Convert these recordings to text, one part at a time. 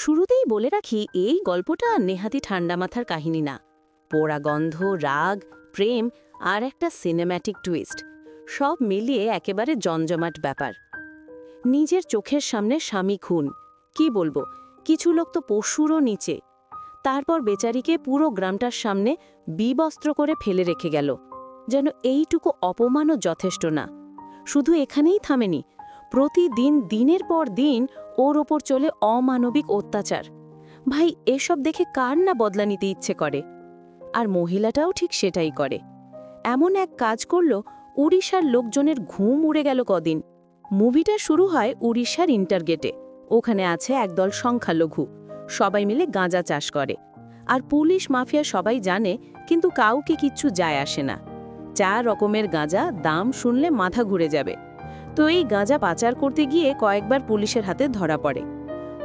শুরুতেই বলে রাখি, এই গল্পটা নেহাতি ঠান্ডা মাথার কাহিনী না। পোড়া গন্ধ, রাগ, প্রেম আর একটা সিনেম্যাটিক টুইস্ট, সব মিলিয়ে একেবারে জমজমাট ব্যাপার। নিজের চোখের সামনে স্বামী খুন, কি বলব, কিছু লোক তো পশুরও নিচে। তারপর বেচারিকে পুরো গ্রামটার সামনে বিবস্ত্র করে ফেলে রেখে গেল। যেন এইটুকু অপমানও যথেষ্ট না। শুধু এখানেই থামেনি, প্রতিদিন, দিনের পর দিন ওর ওপর চলে অমানবিক অত্যাচার। ভাই, এসব দেখে কার না বদলা নিতে ইচ্ছে করে? আর মহিলাটাও ঠিক সেটাই করে। এমন এক কাজ করল, উড়িষ্যার লোকজনের ঘুম উড়ে গেল কদিন। মুভিটা শুরু হয় উড়িষ্যার ইন্টারগেটে। ওখানে আছে একদল সংখ্যালঘু। সবাই মিলে গাঁজা চাষ করে। আর পুলিশ, মাফিয়া সবাই জানে, কিন্তু কাউকে কিচ্ছু যায় আসে না। চার রকমের গাঁজা, দাম শুনলে মাথা ঘুরে যাবে। তো এই গাঁজা পাচার করতে গিয়ে কয়েকবার পুলিশের হাতে ধরা পড়ে।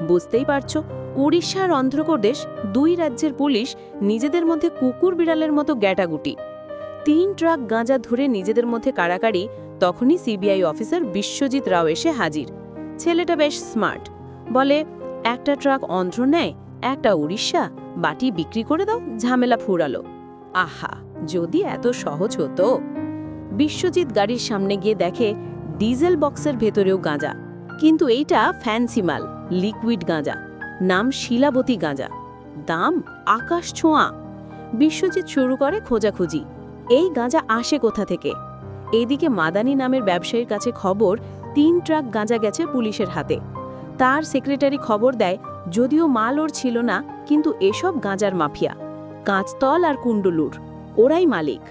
বুঝতেই পারছ উড়িষ্যা আর অন্ধ্রপ্রদেশ দুই রাজ্যের পুলিশ নিজেদের মধ্যে কুকুর বিড়ালের মতো গ্যাটাগুটি। তিন ট্রাক গাঁজা ধরে নিজেদের মধ্যে কাড়াকাড়ি তখনই সিবিআই অফিসার বিশ্বজিৎ রাও এসে হাজির। ছেলেটা বেশ স্মার্ট। বলে, একটা ট্রাক অন্ধ্র নেয়, একটা উড়িষ্যা, বাটি বিক্রি করে দাও, ঝামেলা ফুরালো। আহা, যদি এত সহজ হতো? বিশ্বজিৎ গাড়ির সামনে গিয়ে দেখে ডিজেল বক্সের ভেতরেও গাঁজা। কিন্তু এইটা ফ্যান্সি মাল, লিকুইড গাঁজা। নাম শিলাবতী গাঁজা। দাম আকাশ ছোঁয়া। বিশ্বজিৎ শুরু করে খোঁজাখুঁজি। এই গাঁজা আসে কোথা থেকে? এদিকে মাদানি নামের ব্যবসায়ীর কাছে খবর, তিন ট্রাক গাঁজা গেছে পুলিশের হাতে। তার সেক্রেটারি খবর দেয়, যদিও মাল ওর ছিল না, কিন্তু এসব গাঁজার মাফিয়া। কাঁচতল আর কুণ্ডলুর। ওরাই মালিক।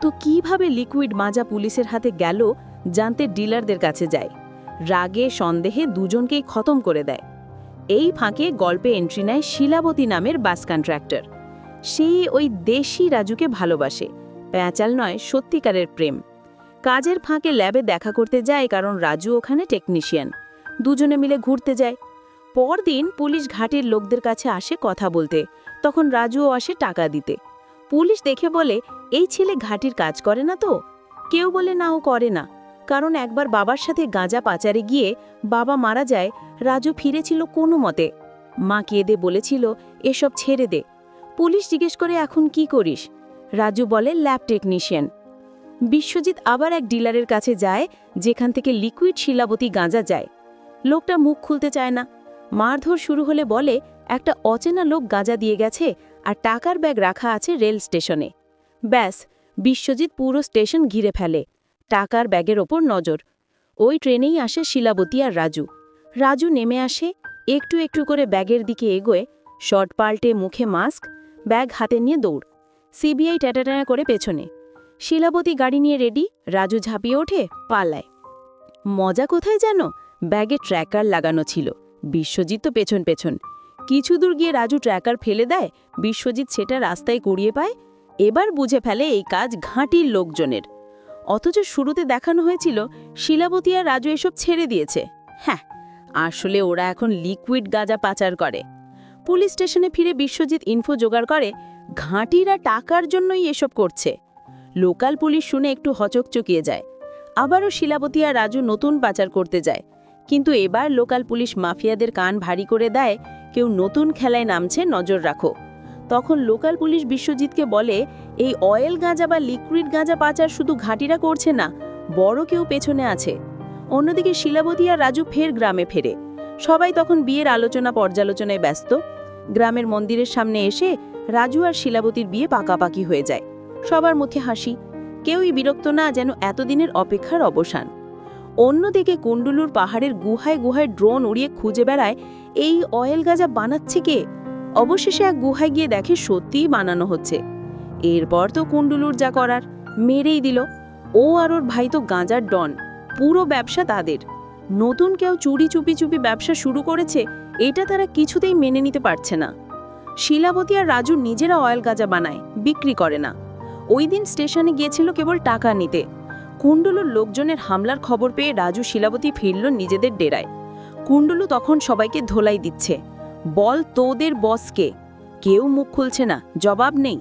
তো কীভাবে লিকুইড মাজা পুলিশের হাতে গেল জানতে ডিলারদের কাছে যায়। রাগে, সন্দেহে দুজনকেই খতম করে দেয়। এই ফাঁকে গল্পে এন্ট্রি নেয় শিলাবতী নামের বাস কন্ট্রাক্টর সে ওই দেশি রাজুকে ভালোবাসে, প্যাঁচাল নয়, সত্যিকারের প্রেম। কাজের ফাঁকে ল্যাবে দেখা করতে যায় কারণ রাজু ওখানে টেকনিশিয়ান দুজনে মিলে ঘুরতে যায়। পরদিন পুলিশ ঘাটের লোকদের কাছে আসে কথা বলতে, তখন রাজুও আসে টাকা দিতে। পুলিশ দেখে বলে, এই ছেলে ঘাটির কাজ করে না তো? কেউ বলে, না, ও করে না। কারণ একবার বাবার সাথে গাঁজা পাচারে গিয়ে বাবা মারা যায়, রাজু ফিরেছিল কোনো মতে। মা কেঁদে বলেছিল, এসব ছেড়ে দে। পুলিশ জিজ্ঞেস করে, এখন কি করিস? রাজু বলে, ল্যাব টেকনিশিয়ান। বিশ্বজিৎ আবার এক ডিলারের কাছে যায়, যেখান থেকে লিকুইড শিলাবতী গাঁজা যায়। লোকটা মুখ খুলতে চায় না। মারধর শুরু হলে বলে, একটা অচেনা লোক গাঁজা দিয়ে গেছে আর টাকার ব্যাগ রাখা আছে রেল স্টেশনে। ব্যাস, বিশ্বজিৎ পুরো স্টেশন ঘিরে ফেলে। টাকার ব্যাগের ওপর নজর। ওই ট্রেনেই আসে শিলাবতী আর রাজু। রাজু নেমে আসে, একটু একটু করে ব্যাগের দিকে এগোয়, শর্ট পাল্টে মুখে মাস্ক, ব্যাগ হাতে নিয়ে দৌড়। সিবিআই ট্যাটাটানা করে পেছনে। শিলাবতী গাড়ি নিয়ে রেডি, রাজু ঝাঁপিয়ে ওঠে, পালায়। মজা কোথায় জানো? ব্যাগে ট্র্যাকার লাগানো ছিল। বিশ্বজিৎ তো পেছন পেছন। কিছু দূর গিয়ে রাজু ট্র্যাকার ফেলে দেয়, বিশ্বজিৎ সেটা রাস্তায় কুড়িয়ে পায়। এবার বুঝে ফেলে এই কাজ ঘাঁটির লোকজনের। অথচ শুরুতে দেখানো হয়েছিল শিলাবতী আর রাজু এসব ছেড়ে দিয়েছে। হ্যাঁ আসলে ওরা এখন লিকুইড গাঁজা পাচার করে। পুলিশ স্টেশনে ফিরে বিশ্বজিৎ ইনফো জোগাড় করে, ঘাঁটিরা টাকার জন্যই এসব করছে। লোকাল পুলিশ শুনে একটু হচকচকিয়ে যায়। আবারও শিলাবতী আর রাজু নতুন পাচার করতে যায়। কিন্তু এবার লোকাল পুলিশ মাফিয়াদের কান ভারী করে দেয়, কেউ নতুন খেলায় নামছে, নজর রাখো। তখন লোকাল পুলিশ বিশ্বজিৎকে বলে এই অয়েল গাঁজা বা লিকুইড গাঁজা পাচার শুধু ঘাটিরা করছে না, বড় কেউ পেছনে আছে। অন্যদিকে শিলাবতী আর রাজু ফের গ্রামে ফেরে। সবাই তখন বিয়ের আলোচনা পর্যালোচনায় ব্যস্ত। গ্রামের মন্দিরের সামনে এসে রাজু আর শিলাবতীর বিয়ে পাকাপাকি হয়ে যায়। সবার মুখে হাসি। কেউই বিরক্ত না যেন এতদিনের অপেক্ষার অবসান। অন্যদিকে কুণ্ডুলুর পাহাড়ের গুহায় গুহায় ড্রোন উড়িয়ে খুঁজে বেড়ায়, এই অয়েল গাজা বানাচ্ছে কে? অবশেষে এক গুহায় গিয়ে দেখে সত্যিই বানানো হচ্ছে। এরপর তো কুণ্ডুলুর যা করার, মেরেই দিল। ও আর ওর ভাই তো গাঁজার ডন, পুরো ব্যবসা তাদের। নতুন কেউ চুরি চুপি চুপি ব্যবসা শুরু করেছে, এটা তারা কিছুতেই মেনে নিতে পারছে না। শিলাবতী আর রাজু নিজেরা অয়েল গাঁজা বানায়, বিক্রি করে না। ওই দিন স্টেশনে গিয়েছিল কেবল টাকা নিতে। কুণ্ডলুর লোকজনের হামলার খবর পেয়ে রাজু শিলাবতী ফিরল নিজেদের ডেরায়। কুণ্ডলু তখন সবাইকে ধোলাই দিচ্ছে। বল তোদের বসকে। কেউ মুখ খুলছে না, জবাব নেই।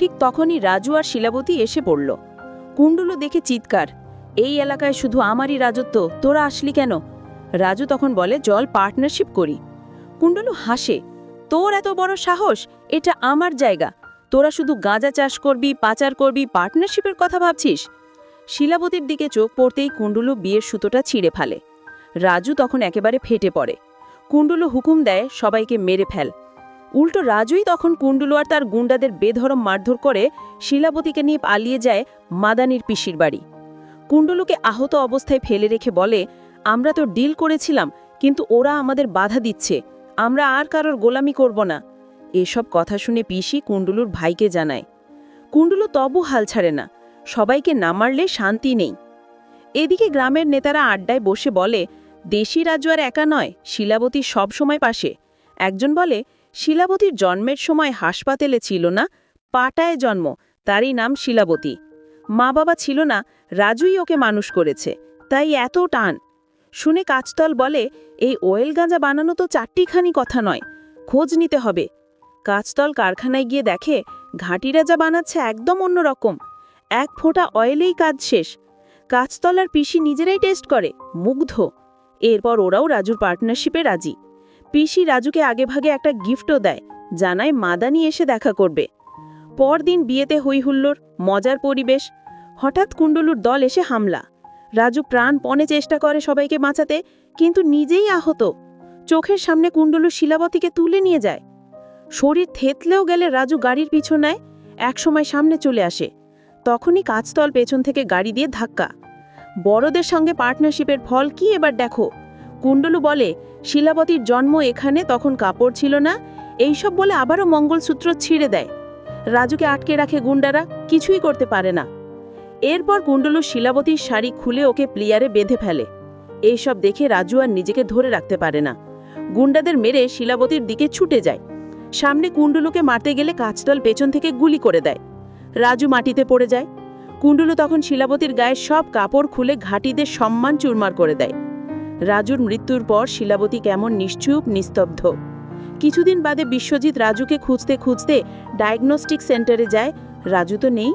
ঠিক তখনই রাজু আর শিলাবতী এসে পড়ল। কুণ্ডলু দেখে চিৎকার, এই এলাকায় শুধু আমারই রাজত্ব, তোরা আসলি কেন? রাজু তখন বলে জল পার্টনারশিপ করি। কুণ্ডলু হাসে, তোর এত বড় সাহস, এটা আমার জায়গা। তোরা শুধু গাঁজা চাষ করবি, পাচার করবি, পার্টনারশিপের কথা ভাবছিস? শিলাবতীর দিকে চোখ পড়তেই কুণ্ডুলু বিয়ের সুতোটা ছিঁড়ে ফেলে। রাজু তখন একেবারে ফেটে পড়ে। কুণ্ডুলু হুকুম দেয়, সবাইকে মেরে ফেল। উল্টো রাজুই তখন কুণ্ডুলু আর তার গুন্ডাদের বেধরম মারধর করে শিলাবতীকে নিয়ে পালিয়ে যায় মাদানির পিসির বাড়ি। কুণ্ডুলুকে আহত অবস্থায় ফেলে রেখে বলে, আমরা তো ডিল করেছিলাম, কিন্তু ওরা আমাদের বাধা দিচ্ছে। আমরা আর কারোর গোলামি করব না। এসব কথা শুনে পিসি কুণ্ডুলুর ভাইকে জানায়। কুণ্ডুলু তবু হাল ছাড়ে না। সবাইকে না মারলে শান্তি নেই। এদিকে গ্রামের নেতারা আড্ডায় বসে বলে, দেশি রাজু আর একা নয়, শিলাবতী সবসময় পাশে। একজন বলে শিলাবতীর জন্মের সময় হাসপাতালে ছিল না, পাটায় জন্ম, তারই নাম শিলাবতী। মা বাবা ছিল না, রাজুই ওকে মানুষ করেছে, তাই এত টান। শুনে কাজতল বলে, এই ওয়েল গাঁজা বানানো তো চারটিখানি কথা নয়, খোঁজ নিতে হবে। কাজতল কারখানায় গিয়ে দেখে, ঘাটিরা যা বানাচ্ছে একদম অন্যরকম। এক ফোঁটা অয়েলেই কাজ শেষ। কাজতলার পিসি নিজেরাই টেস্ট করে, মুগ্ধ। এরপর ওরাও রাজুর পার্টনারশিপে রাজি। পিসি রাজুকে আগেভাগে একটা গিফটও দেয়, জানায় মাদানি এসে দেখা করবে। পরদিন বিয়েতে হইহুল্লোর মজার পরিবেশ। হঠাৎ কুণ্ডলুর দল এসে হামলা। রাজু প্রাণপণে চেষ্টা করে সবাইকে বাঁচাতে, কিন্তু নিজেই আহত। চোখের সামনে কুণ্ডলু শিলাবতীকে তুলে নিয়ে যায়। শরীর থেতলেও গেলে রাজু গাড়ির পিছনায় একসময় সামনে চলে আসে। তখনই কাজতল পেছন থেকে গাড়ি দিয়ে ধাক্কা। বড়দের সঙ্গে পার্টনারশিপের ফল কি এবার দেখো? কুণ্ডলু বলে, শিলাবতীর জন্ম এখানে, তখন কাপড় ছিল না। এইসব বলে আবারও মঙ্গলসূত্র ছিঁড়ে দেয়। রাজুকে আটকে রাখে গুন্ডারা, কিছুই করতে পারে না। এরপর কুণ্ডলু শিলাবতীর শাড়ি খুলে ওকে প্লিয়ারে বেঁধে ফেলে। এইসব দেখে রাজু আর নিজেকে ধরে রাখতে পারে না। গুন্ডাদের মেরে শিলাবতীর দিকে ছুটে যায়। সামনে কুণ্ডলুকে মারতে গেলে কাঁচদল পেছন থেকে গুলি করে দেয়। রাজু মাটিতে পড়ে যায়। কুণ্ডলু তখন শিলাবতীর গায়ে সব কাপড় খুলে ঘাটিদের সম্মান চুরমার করে দেয়। রাজুর মৃত্যুর পর শিলাবতী কেমন নিশ্চুপ, নিস্তব্ধ। কিছুদিন বাদে বিশ্বজিৎ রাজুকে খুঁজতে খুঁজতে ডায়াগনস্টিক সেন্টারে যায়। রাজু তো নেই।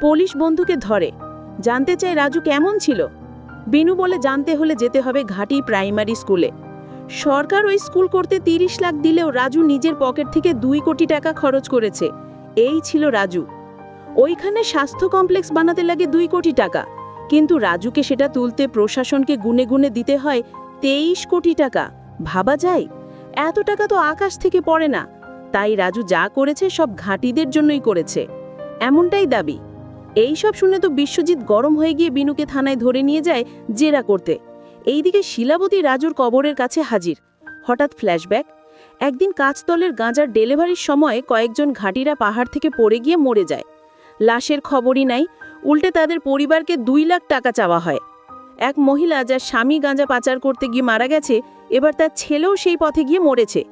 পুলিশ বন্ধুকে ধরে। জানতে চায় রাজু কেমন ছিল? বিনু বলে জানতে হলে যেতে হবে ঘাটি প্রাইমারি স্কুলে। সরকার ওই স্কুল করতে তিরিশ লাখ দিলেও রাজু নিজের পকেট থেকে দুই কোটি টাকা খরচ করেছে। এই ছিল রাজু। ওইখানে স্বাস্থ্য কমপ্লেক্স বানাতে লাগে দুই কোটি টাকা। কিন্তু রাজুকে সেটা তুলতে প্রশাসনকে গুনে গুনে দিতে হয় তেইশ কোটি টাকা। ভাবা যায়? এত টাকা তো আকাশ থেকে পড়ে না। তাই রাজু যা করেছে সব ঘাঁটিদের জন্যই করেছে। এমনটাই দাবি। এই সব শুনে তো বিশ্বজিৎ গরম হয়ে গিয়ে বিনুকে থানায় ধরে নিয়ে যায় জেরা করতে। এইদিকে শিলাবতী রাজুর কবরের কাছে হাজির। হঠাৎ ফ্ল্যাশব্যাক। একদিন কাঁচতলের গাঁজার ডেলিভারির সময় কয়েকজন ঘাটিরা পাহাড় থেকে পড়ে গিয়ে মরে যায়। লাশের খবরই নাই। উল্টে তাদের পরিবারকে দুই লাখ টাকা চাওয়া হয়। এক মহিলা যার স্বামী গাঁজা পাচার করতে গিয়ে মারা গেছে, এবার তার ছেলেও সেই পথে গিয়ে মরেছে।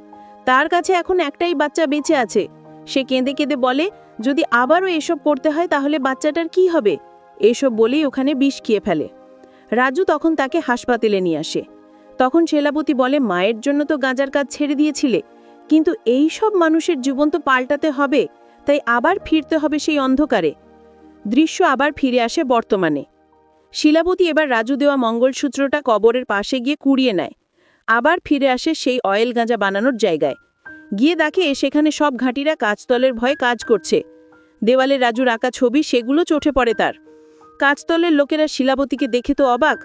তার কাছে এখন একটাই বাচ্চা বেঁচে আছে। সে কেঁদে কেঁদে বলে, যদি আবারও এসব করতে হয় তাহলে বাচ্চাটার কি হবে? এসব বলেই ওখানে বিষ খেয়ে ফেলে। রাজু তখন তাকে হাসপাতালে নিয়ে আসে। তখন শেলাবতী বলে, মায়ের জন্য তো গাঁজার কাজ ছেড়ে দিয়েছিলে, কিন্তু এই সব মানুষের জীবন তো পাল্টাতে হবে, তাই আবার ফিরতে হবে সেই অন্ধকারে। দৃশ্য আবার ফিরে আসে বর্তমানে। শিলাবতী এবার রাজু দেওয়া মঙ্গলসূত্রটা কবরের পাশে গিয়ে কুড়িয়ে নেয়। আবার ফিরে আসে সেই অয়েল গাঁজা বানানোর জায়গায়। গিয়ে দেখে সেখানে সব ঘাঁটিরা কাজতলের ভয়ে কাজ করছে। দেওয়ালে রাজুর আঁকা ছবি, সেগুলো চোটে পড়ে তার। কাজতলের লোকেরা শিলাবতীকে দেখে তো অবাক।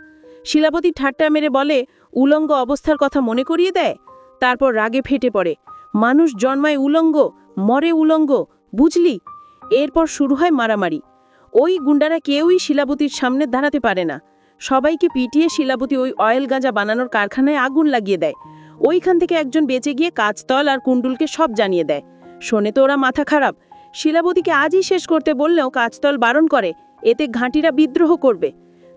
শিলাবতী ঠাট্টা মেরে বলে, উলঙ্গ অবস্থার কথা মনে করিয়ে দেয়? তারপর রাগে ফেটে পড়ে। মানুষ জন্মায় উলঙ্গ, মরে উলঙ্গ, বুঝলি? এরপর শুরু হয় মারামারি। ওই গুন্ডারা কেউই শিলাবতীর সামনে দাঁড়াতে পারে না। সবাইকে পিটিয়ে শিলাবতী ওই অয়েল গাঁজা বানানোর কারখানায় আগুন লাগিয়ে দেয়। ওইখান থেকে একজন বেঁচে গিয়ে কাজতল আর কুণ্ডুলকে সব জানিয়ে দেয়। শোনে তো ওরা মাথা খারাপ। শিলাবতীকে আজই শেষ করতে বললেও কাজতল বারণ করে, এতে ঘাঁটিরা বিদ্রোহ করবে।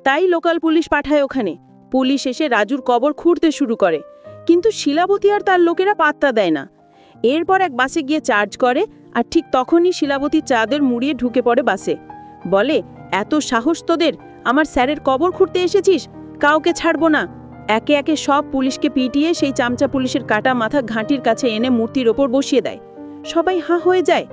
তাই লোকাল পুলিশ পাঠায় ওখানে। পুলিশ এসে রাজুর কবর খুঁড়তে শুরু করে। কিন্তু শিলাবতী আর তার লোকেরা পাত্তা দেয় না। এরপর এক বাসে গিয়ে চার্জ করে, আর ঠিক তখনই শিলাবতী চাঁদের মুড়িয়ে ঢুকে পড়ে বাসে। বলে, এত সাহস তোদের? আমার স্যারের কবর খুঁড়তে এসেছিস? কাউকে ছাড়বো না। একে একে সব পুলিশকে পিটিয়ে সেই চামচা পুলিশের কাটা মাথা ঘাঁটির কাছে এনে মূর্তির ওপর বসিয়ে দেয়। সবাই হাঁ হয়ে যায়।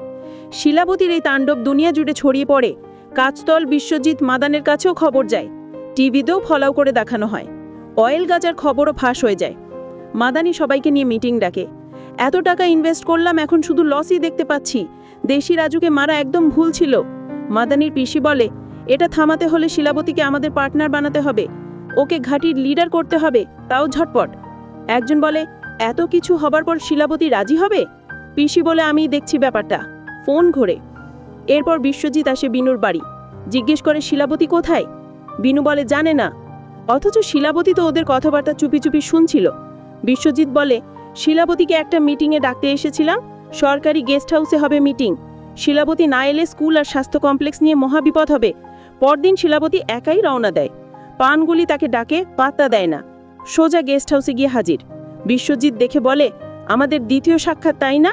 শিলাবতীর এই তাণ্ডব দুনিয়া জুড়ে ছড়িয়ে পড়ে। কাজতল বিশ্বজিৎ, মাদানের কাছেও খবর যায়। টিভিতেও ফলাও করে দেখানো হয়। অয়েল গাজার খবরও ফাঁস হয়ে যায়। মাদানি সবাইকে নিয়ে মিটিং ডাকে। এত টাকা ইনভেস্ট করলাম, এখন শুধু লসই দেখতে পাচ্ছি। দেশি রাজুকে মারা একদম ভুল ছিল। মাদানির পিসি বলে, এটা থামাতে হলে শিলাবতীকে আমাদের পার্টনার বানাতে হবে। ওকে ঘাটির লিডার করতে হবে, তাও ঝটপট। একজন বলে, এত কিছু হবার পর শিলাবতী রাজি হবে? পিসি বলে আমি দেখছি ব্যাপারটা। ফোন ঘোরে। এরপর বিশ্বজিৎ আসে বিনুর বাড়ি। জিজ্ঞেস করে, শিলাবতী কোথায়? বিনু বলে, জানে না। অথচ শিলাবতী তো ওদের কথাবার্তা চুপি চুপি শুনছিল। বিশ্বজিৎ বলে, শিলাবতীকে একটা মিটিংয়ে ডাকতে এসেছিলাম। সরকারি গেস্ট হাউসে হবে মিটিং। শিলাবতী না এলে স্কুল আর স্বাস্থ্য কমপ্লেক্স নিয়ে মহাবিপদ হবে। পরদিন শিলাবতী একাই রওনা দেয়। পানগুলি তাকে ডাকে, পাত্তা দেয় না। সোজা গেস্ট হাউসে গিয়ে হাজির। বিশ্বজিৎ দেখে বলে, আমাদের দ্বিতীয় সাক্ষাৎ, তাই না?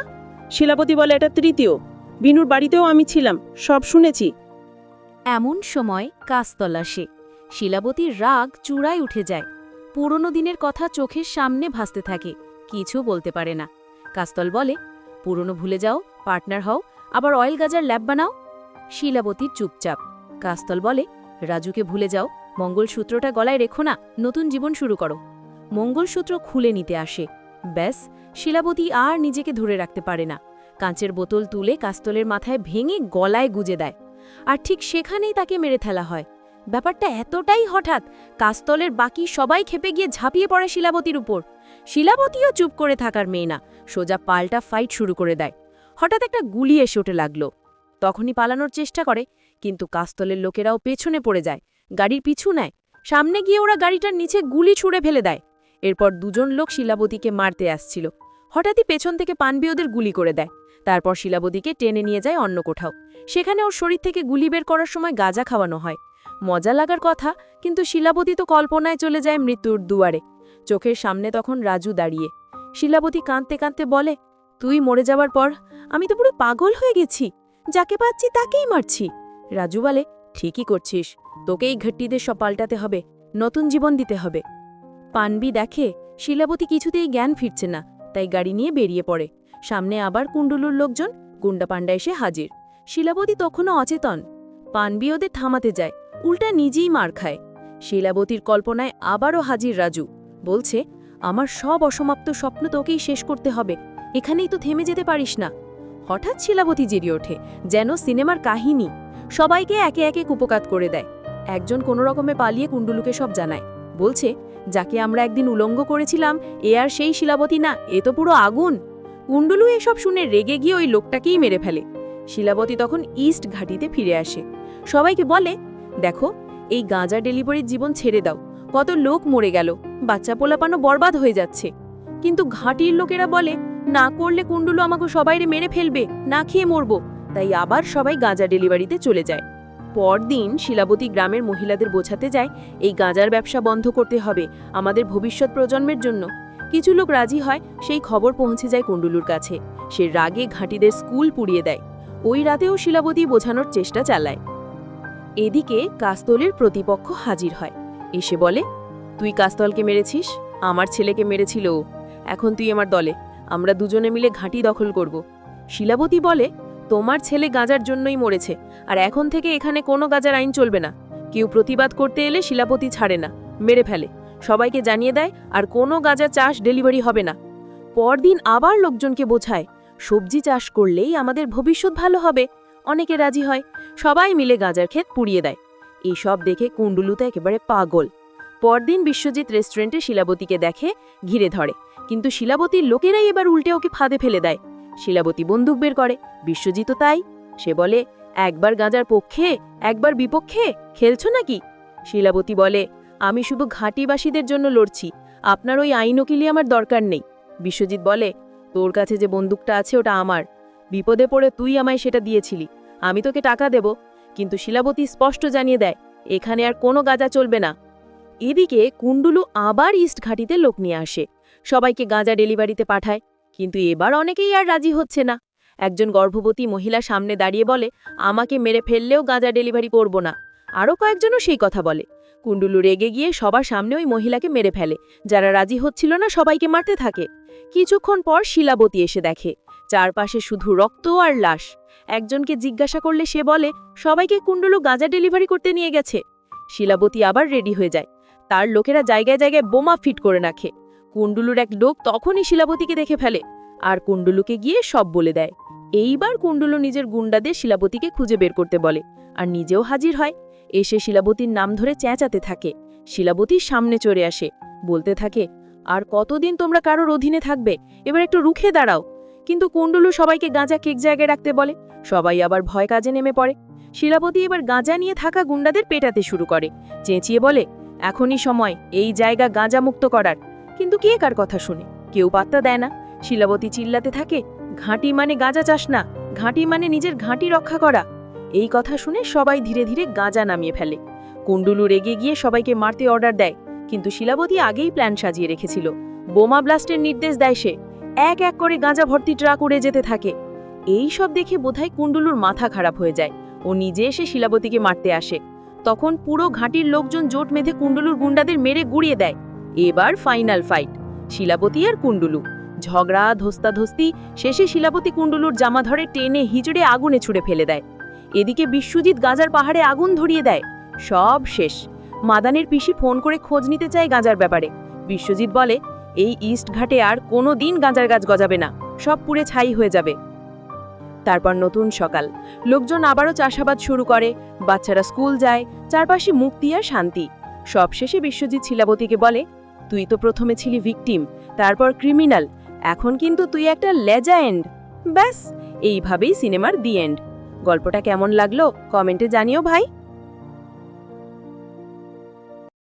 শিলাবতী বলে, এটা তৃতীয়। বিনুর বাড়িতেও আমি ছিলাম, সব শুনেছি। এমন সময় কাস্তল আসে শিলাবতীর রাগ চূড়ায় উঠে যায়। পুরনো দিনের কথা চোখের সামনে ভাসতে থাকে, কিছু বলতে পারে না। কাস্তল বলে, পুরনো ভুলে যাও, পার্টনার হও আবার অয়েল গাজার ল্যাব বানাও? শিলাবতীর চুপচাপ। কাস্তল বলে, রাজুকে ভুলে যাও, মঙ্গলসূত্রটা গলায় রেখো না, নতুন জীবন শুরু করো। মঙ্গলসূত্র খুলে নিতে আসে। ব্যাস, শিলাবতী আর নিজেকে ধরে রাখতে পারে না। কাঁচের বোতল তুলে কাস্তলের মাথায় ভেঙে গলায় গুজে দেয়। আর ঠিক সেখানেই তাকে মেরে ফেলা হয়। ব্যাপারটা এতটাই হঠাৎ, কাস্তলের বাকি সবাই খেপে গিয়ে ঝাঁপিয়ে পড়ে শিলাবতীর উপর। শিলাবতীও চুপ করে থাকার মেয়ে না, সোজা পাল্টা ফাইট শুরু করে দেয়। হঠাৎ একটা গুলি এসে ওঠে লাগল। তখনই পালানোর চেষ্টা করে, কিন্তু কাস্তলের লোকেরাও পেছনে পড়ে যায়, গাড়ির পিছু নেয়। সামনে গিয়ে ওরা গাড়িটার নিচে গুলি ছুঁড়ে ফেলে দেয়। এরপর দুজন লোক শিলাবতীকে মারতে আসছিল। হঠাৎই পেছন থেকে পানবি ওদের গুলি করে দেয়। তারপর শিলাবতীকে টেনে নিয়ে যায় অন্য কোথাও। সেখানে ওর শরীর থেকে গুলি বের করার সময় গাঁজা খাওয়ানো হয়। মজা লাগার কথা, কিন্তু শিলাবতী তো কল্পনায় চলে যায় মৃত্যুর দুয়ারে। চোখের সামনে তখন রাজু দাঁড়িয়ে। শিলাবতী কাঁদতে কাঁদতে বলে তুই মরে যাওয়ার পর আমি তো পুরো পাগল হয়ে গেছি। যাকে পাচ্ছি তাকেই মারছি। রাজু বলে, ঠিকই করছিস। তোকেই ঘট্টিদের সব পাল্টাতে হবে। নতুন জীবন দিতে হবে। পানবি দেখে, শিলাবতী কিছুতেই জ্ঞান ফিরছে না, তাই গাড়ি নিয়ে বেরিয়ে পড়ে। সামনে আবার কুণ্ডুলুর লোকজন, গুন্ডা পাণ্ডা এসে হাজির। শিলাবতী তখনও অচেতন। পানবি ওদের থামাতে যায়, উল্টা নিজেই মার খায়। শিলাবতীর কল্পনায় আবারও হাজির রাজু। বলছে আমার সব অসমাপ্ত স্বপ্ন তোকেই শেষ করতে হবে। এখানেই তো থেমে যেতে পারিস না। হঠাৎ শিলাবতী জেগে ওঠে, যেন সিনেমার কাহিনী। সবাইকে একে একে কুপকাত করে দেয়। একজন কোনো রকমে পালিয়ে কুণ্ডুলুকে সব জানায়। বলছে, যাকে আমরা একদিন উলঙ্গ করেছিলাম, এ আর সেই শিলাবতী না, এ তো পুরো আগুন। কুণ্ডুলু এসব শুনে রেগে গিয়ে ওই লোকটাকেই মেরে ফেলে। শিলাবতী তখন ইস্ট ঘাটিতে ফিরে আসে। সবাইকে বলে, দেখো, এই গাঁজা ডেলিভারির জীবন ছেড়ে দাও। কত লোক মরে গেল। বাচ্চা পোলাপানো বরবাদ হয়ে যাচ্ছে। কিন্তু ঘাটির লোকেরা বলে, না করলে কুণ্ডুলু আমাকে সবাইরে মেরে ফেলবে, না খেয়ে মরবো। তাই আবার সবাই গাঁজা ডেলিভারিতে চলে যায়। পরদিন শিলাবতী গ্রামের মহিলাদের বোঝাতে যায়, এই গাঁজার ব্যবসা বন্ধ করতে হবে, আমাদের ভবিষ্যৎ প্রজন্মের জন্য। কিছু লোক রাজি হয়, সেই খবর পৌঁছে যায় কুণ্ডুলুর কাছে। সে রাগে ঘাঁটিদের স্কুল পুড়িয়ে দেয়। ওই রাতেও শিলাবতী বোঝানোর চেষ্টা চালায়। এদিকে কাস্তলের প্রতিপক্ষ হাজির হয়। এসে বলে তুই কাস্তলকে মেরেছিস? আমার ছেলেকে মেরেছিল। এখন তুই আমার দলে। আমরা দুজনে মিলে ঘাঁটি দখল করব। শিলাবতী বলে, তোমার ছেলে গাঁজার জন্যই মরেছে, আর এখন থেকে এখানে কোনো গাঁজার আইন চলবে না। কেউ প্রতিবাদ করতে এলে শিলাপতি ছাড়ে না, মেরে ফেলে। সবাইকে জানিয়ে দেয়, আর কোনো গাঁজা চাষ ডেলিভারি হবে না। পরদিন আবার লোকজনকে বোঝায়, সবজি চাষ করলেই আমাদের ভবিষ্যৎ ভালো হবে। অনেকে রাজি হয়, সবাই মিলে গাঁজার ক্ষেত পুড়িয়ে দেয়। এইসব দেখে কুণ্ডুলু তো একেবারে পাগল। পরদিন বিশ্বজিৎ রেস্টুরেন্টে শিলাবতীকে দেখে ঘিরে ধরে। কিন্তু শিলাবতীর লোকেরাই এবার উল্টে ওকে ফাঁদে ফেলে দেয়। শিলাবতী বন্দুক বের করে। বিশ্বজিৎও তাই। সে বলে, একবার গাঁজার পক্ষে, একবার বিপক্ষে খেলছো নাকি? শিলাবতী বলে, আমি শুধু ঘাঁটিবাসীদের জন্য লড়ছি। আপনার ওই আইন উকিলি আমার দরকার নেই। বিশ্বজিৎ বলে, তোর কাছে যে বন্দুকটা আছে ওটা আমার। বিপদে পড়ে তুই আমায় সেটা দিয়েছিলি। আমি তোকে টাকা দেব। কিন্তু শিলাবতী স্পষ্ট জানিয়ে দেয়, এখানে আর কোনো গাঁজা চলবে না। এদিকে কুণ্ডুলু আবার ইস্ট ঘাটিতে লোক নিয়ে আসে। সবাইকে গাঁজা ডেলিভারিতে পাঠায়, কিন্তু এবার অনেকেই আর রাজি হচ্ছে না। একজন গর্ভবতী মহিলা সামনে দাঁড়িয়ে বলে, আমাকে মেরে ফেললেও গাঁজা ডেলিভারি করব না। আরও কয়েকজনও সেই কথা বলে। কুণ্ডুলু রেগে গিয়ে সবার সামনে ওই মহিলাকে মেরে ফেলে। যারা রাজি হচ্ছিল না সবাইকে মারতে থাকে। কিছুক্ষণ পর শিলাবতী এসে দেখে, চারপাশে শুধু রক্ত আর লাশ। একজনকে জিজ্ঞাসা করলে সে বলে, সবাইকে কুণ্ডুলু গাঁজা ডেলিভারি করতে নিয়ে গেছে। শিলাবতী আবার রেডি হয়ে যায়। তার লোকেরা জায়গায় জায়গায় বোমা ফিট করে রাখে। কুণ্ডুলুর এক লোক তখনই শিলাবতীকে দেখে ফেলে আর কুণ্ডুলুকে গিয়ে সব বলে দেয়। এইবার কুণ্ডুলু নিজের গুন্ডাদের শিলাবতীকে খুঁজে বের করতে বলে আর নিজেও হাজির হয়। এসে শিলাবতীর নাম ধরে চেঁচাতে থাকে। শিলাবতীর সামনে চড়ে আসে, বলতে থাকে, আর কতদিন তোমরা কারোর অধীনে থাকবে? এবার একটু রুখে দাঁড়াও। কিন্তু কুণ্ডুলু সবাইকে গাঁজা কেক জায়গায় রাখতে বলে। সবাই আবার ভয় কাজে নেমে পড়ে। শিলাবতী এবার গাঁজা নিয়ে থাকা গুন্ডাদের পেটাতে শুরু করে। চেঁচিয়ে বলে এখনই সময়, এই জায়গা গাঁজা মুক্ত করার। কিন্তু কে কার কথা শুনে? কেউ পাত্তা দেয় না। শিলাবতী চিল্লাতে থাকে, ঘাঁটি মানে গাঁজা চাষ না, ঘাঁটি মানে নিজের ঘাঁটি রক্ষা করা। এই কথা শুনে সবাই ধীরে ধীরে গাঁজা নামিয়ে ফেলে। কুণ্ডুলু রেগে গিয়ে সবাইকে মারতে অর্ডার দেয়, কিন্তু শিলাবতী আগেই প্ল্যান সাজিয়ে রেখেছিল। বোমা ব্লাস্টের নির্দেশ দেয় সে, এক এক করে গাঁজা ভর্তি ট্রাক উড়ে যেতে থাকে। এই সব দেখে বোধহয় কুণ্ডুলুর মাথা খারাপ হয়ে যায়। ও নিজে এসে শিলাবতীকে মারতে আসে। তখন পুরো ঘাঁটির লোকজন জোট মেধে কুণ্ডুলুর গুন্ডাদের মেরে গুড়িয়ে দেয়। এবার ফাইনাল ফাইট, শিলাবতী আর কুণ্ডুলু। ঝগড়া, ধস্তাধস্তি, শেষে শিলাবতী কুণ্ডুলুর জামা ধরে টেনে হিজড়ে আগুনে ছুড়ে ফেলে দেয়। এদিকে বিশ্বজিৎ গাজার পাহাড়ে আগুন ধরিয়ে দেয়। সব শেষ। মাদানের পিসি ফোন করে খোঁজ নিতে চায় গাঁজার ব্যাপারে। বিশ্বজিৎ বলে, এই ইস্ট ঘাটে আর কোনো দিন গাঁজার গাছ গজাবে না। সব পুড়ে ছাই হয়ে যাবে। তারপর নতুন সকাল। লোকজন আবারও চাষাবাদ শুরু করে, বাচ্চারা স্কুল যায়, চারপাশে মুক্তি আর শান্তি। সবশেষে বিশ্বজিৎ শিলাবতীকে বলে, তুই তো প্রথমে ছিলি ভিকটিম, তারপর ক্রিমিনাল, এখন কিন্তু তুই একটা লেজেন্ড। ব্যাস, এইভাবেই সিনেমার দি এন্ড। গল্পটা কেমন লাগল কমেন্টে জানিও ভাই।